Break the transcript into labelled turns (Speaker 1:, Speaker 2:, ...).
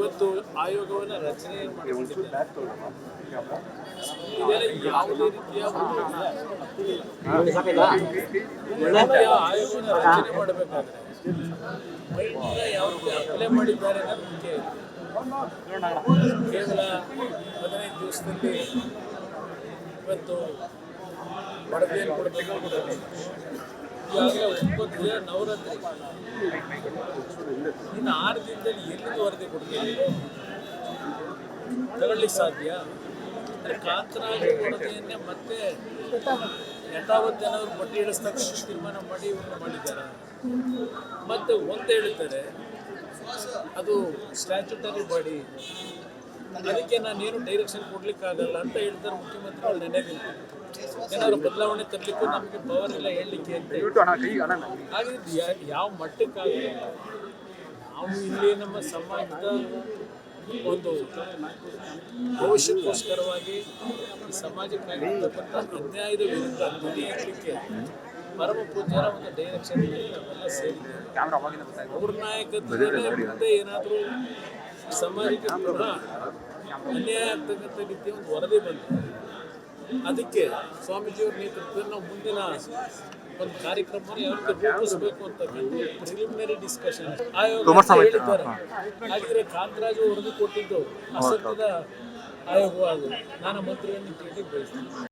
Speaker 1: ಇವತ್ತು ಆಯೋಗವನ್ನು ರಚನೆ ಯಾವುದೇ ರೀತಿಯ ಆಯೋಗವನ್ನು ರಚನೆ ಮಾಡಬೇಕಾದ್ರೆ ಯಾವ ರೀತಿ ಅಪ್ಲೈ ಮಾಡಿದ್ದಾರೆ ಅನ್ನೋದು ಮುಖ್ಯ ಇದೆ. ಕೇವಲ ಹದಿನೈದು ದಿವಸದಲ್ಲಿ ಇವತ್ತು ಕೊಡಬೇಕು ಅನ್ನೋದು. ಈಗಾಗಲೇ ಒಂಬತ್ತು ದಿನ ನವರಾತ್ರಿ. ಇನ್ನು ಆರು ದಿನದಲ್ಲಿ ಎಲ್ಲಿಗೆ ವರದಿ ಕೊಡ್ತೀವಿ ತಗೊಳ್ಳಿಕ್ಕೆ ಸಾಧ್ಯ? ಕಾಂತರಾಜು ವರದಿಯನ್ನೇ ಮತ್ತೆ ಯಥಾವತ್ ಏನಾದ್ರು ಬಟ್ಟೆ ಇಳಿಸ್ತಕ್ಕಂಥ ತೀರ್ಮಾನ ಮಾಡಿ ಇವ್ರನ್ನ ಮಾಡಿದ್ದಾರೆ? ಮತ್ತೆ ಒಂದು ಹೇಳ್ತಾರೆ, ಅದು ಸ್ಟ್ಯಾಚುಟರಿ ಬಾಡಿ ಅದಕ್ಕೆ ನಾನೇನು ಡೈರೆಕ್ಷನ್ ಕೊಡ್ಲಿಕ್ಕಾಗಲ್ಲ ಅಂತ ಹೇಳ್ತಾರೆ ಮುಖ್ಯಮಂತ್ರಿಗಳು ನೆನೆ ದಿನ ಏನಾದ್ರು ಬದಲಾವಣೆ ತರಲಿಕ್ಕೂ ನಮಗೆ ಪವರ್ ಇಲ್ಲ ಹೇಳಲಿಕ್ಕೆ ಅಂತ. ಹಾಗೆ ಯಾವ ಮಟ್ಟಕ್ಕಾಗಲ್ಲ ನಾವು ಇಲ್ಲಿ ನಮ್ಮ ಸಮಾಜದ ಒಂದು ಭವಿಷ್ಯಕ್ಕೋಸ್ಕರವಾಗಿ ಈ ಸಮಾಜಕ್ಕಾಗಿ ಅನ್ಯಾಯದ ವಿರುದ್ಧ ಧ್ವನಿ ಇರಲಿಕ್ಕೆ ಪರಮ ಪೂಜ್ಯರ ಒಂದು ಡೈರೆಕ್ಷನ್ ನಾವೆಲ್ಲ ಸೇರಿದ್ದೇವೆ. ಅವ್ರ ನಾಯಕತ್ವದಲ್ಲೇ ಮುಂದೆ ಏನಾದರೂ ಸಮಾಜಕ್ಕೆ ಪುನಃ ಅನ್ಯಾಯ ಆಗ್ತಕ್ಕಂಥ ರೀತಿಯ ಒಂದು ವರದಿ ಬಂತು. ಅದಕ್ಕೆ ಸ್ವಾಮೀಜಿಯವರ ನೇತೃತ್ವದಲ್ಲಿ ನಾವು ಮುಂದಿನ ಒಂದು ಕಾರ್ಯಕ್ರಮವನ್ನು ಯಾವ ರೀತಿ ರೂಪಿಸಬೇಕು ಅಂತಕ್ಕಂಥ ಪ್ರಿಲಿಮಿನರಿ ಡಿಸ್ಕಷನ್ ಆಯೋಗ ಅಂತ ಹೇಳಿದ್ದಾರೆ. ಹಾಗಿದ್ರೆ ಕಾಂತರಾಜು ವರದಿ ಕೊಟ್ಟಿದ್ದು ಅಸತ್ಯದ ಆಯೋಗವಾಗುವುದು ನಾನು ಮಂತ್ರಿಯನ್ನು ಕೇಳಿ ಬಯಸ್ತೀನಿ.